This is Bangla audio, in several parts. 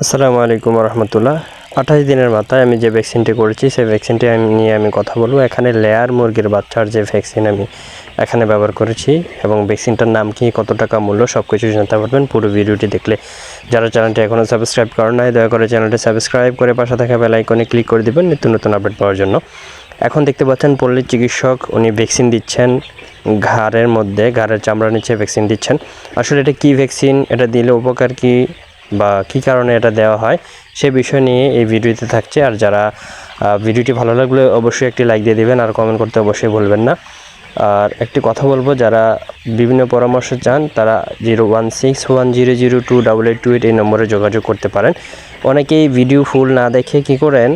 আসসালামু আলাইকুম রহমতুল্লাহ। আঠাশ দিনের মাথায় আমি যে ভ্যাকসিনটি করেছি, সেই ভ্যাকসিনটি আমি নিয়ে আমি কথা বলব। এখানে লেয়ার মুরগির বাচ্চার যে ভ্যাকসিন আমি এখানে ব্যবহার করেছি এবং ভ্যাকসিনটার নাম কি, কত টাকা মূল্য সব কিছু জানতে পারবেন পুরো ভিডিওটি দেখলে। যারা চ্যানেলটি এখনও সাবস্ক্রাইব করেন নাই, দয়া করে চ্যানেলটি সাবস্ক্রাইব করে পাশে থাকা বেল আইকনে ক্লিক করে দিবেন, নিত্য নতুন আপডেট পাওয়ার জন্য। এখন দেখতে পাচ্ছেন পল্লীর চিকিৎসক, উনি ভ্যাকসিন দিচ্ছেন ঘাড়ের মধ্যে, ঘাড়ের চামড়া নিচে ভ্যাকসিন দিচ্ছেন। আসলে এটা কি ভ্যাকসিন এটা দিলে উপকার কি? বা কি কারণে এটা দেওয়া হয়, সে বিষয় নিয়ে এই ভিডিওতে থাকছে। আর যারা ভিডিওটি ভালো লাগলে অবশ্যই একটি লাইক দিয়ে দিবেন, আর কমেন্ট করতে অবশ্যই ভুলবেন না। আর একটি কথা বলব, যারা বিভিন্ন পরামর্শ চান, তারা zero one six one zero zero two double eight two eight এই নম্বরে যোগাযোগ করতে পারেন। অনেকেই ভিডিও ফুল না দেখে কি করেন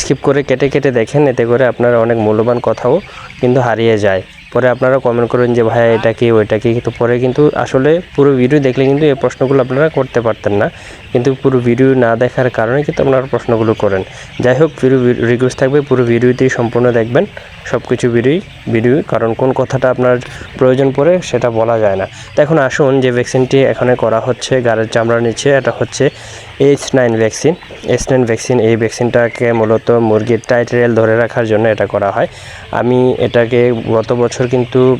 স্কিপ করে কেটে কেটে দেখেন, এতে করে আপনার অনেক মূল্যবান কথাও কিন্তু হারিয়ে যায়। পরে আপনারা কমেন্ট করবেন যে, ভাইয়া, এটা কি, ওইটা কি? কিন্তু পরে কিন্তু আসলে পুরো ভিডিও দেখলে কিন্তু এই প্রশ্নগুলো আপনারা করতে পারতেন না। কিন্তু পুরো ভিডিও না দেখার কারণে কিন্তু আপনারা প্রশ্নগুলো করেন। যাই হোক, পুরো রিকোয়েস্ট থাকবে, পুরো ভিডিওতেই সম্পূর্ণ দেখবেন। সব কিছু ভিডিওই ভিডিও কারণ কোন কথাটা আপনার প্রয়োজন পড়ে সেটা বলা যায় না। তো এখন আসুন যে ভ্যাকসিনটি এখানে করা হচ্ছে, গাড়ির চামড়ার নিচে এটা হচ্ছে H nine vaccine H nine vaccine এই ভ্যাকসিনটাকে মূলত মুরগির টাইটেরিয়াল ধরে রাখার জন্য এটা করা হয়। আমি এটাকে গত বছর কিন্তু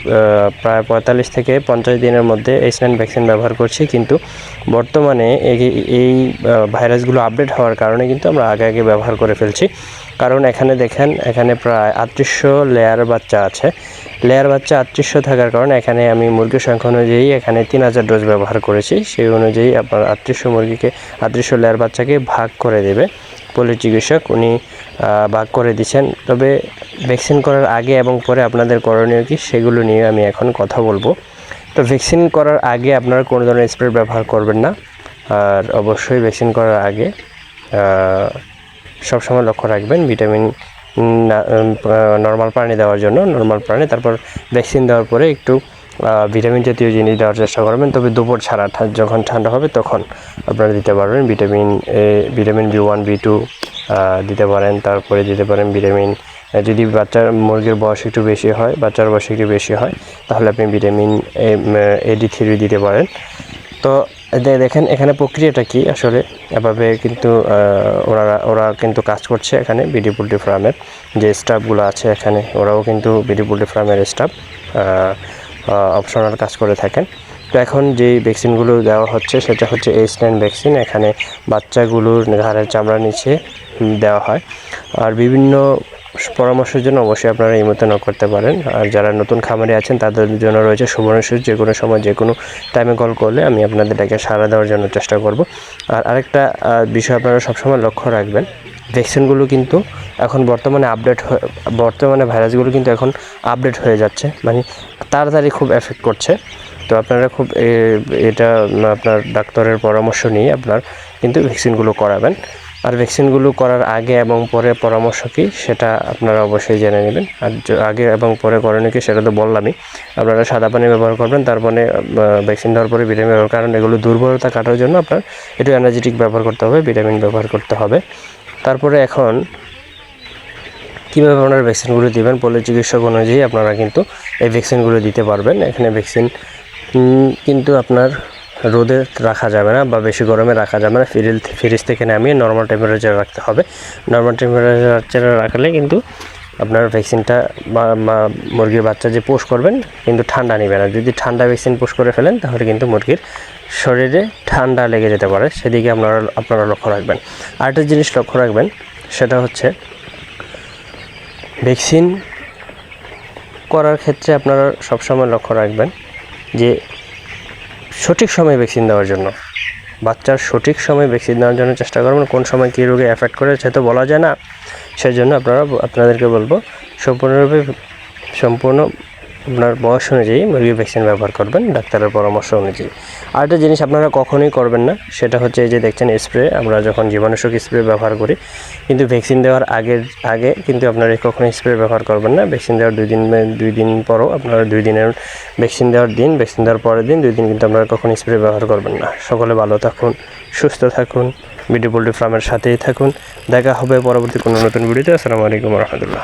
প্রায় পঁয়তাল্লিশ থেকে পঞ্চাশ দিনের মধ্যে এইচ নাইন ভ্যাকসিন ব্যবহার করছি। কিন্তু বর্তমানে এই- এই ভাইরাসগুলো আপডেট হওয়ার কারণে কিন্তু আমরা আগে আগে ব্যবহার করে ফেলছি। কারণ এখানে দেখেন, এখানে প্রায় আটত্রিশশো লেয়ার বাচ্চা আছে। লেয়ার বাচ্চা আটত্রিশশো থাকার কারণে এখানে আমি মুরগির সংখ্যা অনুযায়ী এখানে তিন হাজার ডোজ ব্যবহার করেছি। সেই অনুযায়ী আপনার আটত্রিশশো মুরগিকে আটত্রিশশো লেয়ার বাচ্চাকে ভাগ করে দেবে। পল্লী চিকিৎসক উনি ভাগ করে দিচ্ছেন। তবে ভ্যাকসিন করার আগে এবং পরে আপনাদের করণীয় কি সেগুলো নিয়ে আমি এখন কথা বলব। তো ভ্যাকসিন করার আগে আপনারা কোনো ধরনের স্প্রে ব্যবহার করবেন না। আর অবশ্যই ভ্যাকসিন করার আগে সবসময় লক্ষ্য রাখবেন ভিটামিন নর্মাল পানি দেওয়ার জন্য নর্মাল পানি। তারপর ভ্যাকসিন দেওয়ার পরে একটু ভিটামিন জাতীয় জিনিস দেওয়ার চেষ্টা করবেন। তবে দুপুর ছাড়া যখন ঠান্ডা হবে তখন আপনারা দিতে পারবেন vitamin A vitamin B one B two দিতে পারেন। তারপরে দিতে পারেন ভিটামিন যদি বাচ্চার, মুরগির বয়স একটু বেশি হয়, বাচ্চার বয়স একটু বেশি হয়, তাহলে আপনি ভিটামিন এডি থ্রি দিতে পারেন। তো দেখেন এখানে প্রক্রিয়াটা কি আসলে। এভাবে কিন্তু ওরা ওরা কিন্তু কাজ করছে এখানে বিডি পোল্ট্রি ফার্মের। যে স্টাফগুলো আছে এখানে, ওরাও কিন্তু বিডি পোল্ট্রি ফার্মের স্টাফ অপশনাল কাজ করে থাকেন। তো এখন যেই ভ্যাকসিনগুলো দেওয়া হচ্ছে, সেটা হচ্ছে এইচ নাইন ভ্যাকসিন। এখানে বাচ্চাগুলোর ঘাড়ের চামড়ার নিচে দেওয়া হয়। আর বিভিন্ন পরামর্শের জন্য অবশ্যই আপনারা এই মতো নক করতে পারেন। আর যারা নতুন খামারে আছেন, তাদের জন্য রয়েছে সুবর্ণ সুযোগ যে কোনো সময়, যে কোনো টাইমে কল করলে আমি আপনাদের ডাকে সাড়া দেওয়ার জন্য চেষ্টা করব। আর আরেকটা বিষয় আপনারা সবসময় লক্ষ্য রাখবেন, ভ্যাকসিনগুলো কিন্তু এখন বর্তমানে আপডেট বর্তমানে ভাইরাসগুলো কিন্তু এখন আপডেট হয়ে যাচ্ছে। মানে তাড়াতাড়ি খুব এফেক্ট করছে। তো আপনারা খুব এটা, আপনার ডাক্তারের পরামর্শ নিয়ে আপনার কিন্তু ভ্যাকসিনগুলো করাবেন। আর ভ্যাকসিনগুলো করার আগে এবং পরে পরামর্শ কী সেটা আপনারা অবশ্যই জেনে নেবেন। আর আগে এবং পরে করণীয় কি সেটা তো বললামই। আপনারা সাদা পানি ব্যবহার করবেন, তারপরে ভ্যাকসিন দেওয়ার পরে ভিটামিন ব্যবহার, কারণ এগুলো দুর্বলতা কাটার জন্য আপনার একটু এনার্জেটিক ব্যবহার করতে হবে ভিটামিন ব্যবহার করতে হবে। তারপরে এখন কীভাবে আপনারা ভ্যাকসিনগুলো দিবেন পল্লী চিকিৎসক অনুযায়ী আপনারা কিন্তু এই ভ্যাকসিনগুলো দিতে পারবেন। এখানে ভ্যাকসিন কিন্তু আপনার রোদে রাখা যাবে না বা বেশি গরমে রাখা যাবে না। ফ্রিজ ফ্রিজ থেকে নামিয়ে নর্মাল টেম্পারেচার রাখতে হবে। নর্মাল টেম্পারেচারে রাখলে কিন্তু আপনার ভ্যাকসিনটা বা মুরগির বাচ্চা যে পোষ করবেন কিন্তু ঠান্ডা নেবে না। যদি ঠান্ডা ভ্যাকসিন পোষ করে ফেলেন তাহলে কিন্তু মুরগির শরীরে ঠান্ডা লেগে যেতে পারে। সেদিকে আপনারা আপনারা লক্ষ্য রাখবেন। আরেকটা জিনিস লক্ষ্য রাখবেন, সেটা হচ্ছে ভ্যাকসিন করার ক্ষেত্রে আপনারা সবসময় লক্ষ্য রাখবেন যে সঠিক সময়ে ভ্যাকসিন দেওয়ার জন্য। বাচ্চার সঠিক সময়ে ভ্যাকসিন দেওয়ার জন্য চেষ্টা করবেন, কোন সময় কী রোগে অ্যাফেক্ট করে সে তো বলা যায় না। সেই জন্য আপনারা আপনাদেরকে বলব, সম্পূর্ণরূপে, সম্পূর্ণ আপনার বয়স অনুযায়ী মুরগির ভ্যাকসিন ব্যবহার করবেন, ডাক্তারের পরামর্শ অনুযায়ী। আরেকটা জিনিস আপনারা কখনোই করবেন না, সেটা হচ্ছে এই যে দেখছেন স্প্রে আমরা যখন জীবাণুষক স্প্রে ব্যবহার করি, কিন্তু ভ্যাকসিন দেওয়ার আগের, আগে কিন্তু আপনারা কখনোই স্প্রে ব্যবহার করবেন না। ভ্যাকসিন দেওয়ার দুই দিন দুই দিন পরও আপনারা দুই দিনের ভ্যাকসিন দেওয়ার দিন ভ্যাকসিন দেওয়ার পরের দিন, দুই দিন কিন্তু আপনারা কখনো স্প্রে ব্যবহার করবেন না। সকলে ভালো থাকুন, সুস্থ থাকুন, বিডি পোল্ট্রি ফার্মের সাথেই থাকুন। দেখা হবে পরবর্তী কোনো নতুন ভিডিওতে আসসালামু আলাইকুম রহমতুল্লাহ।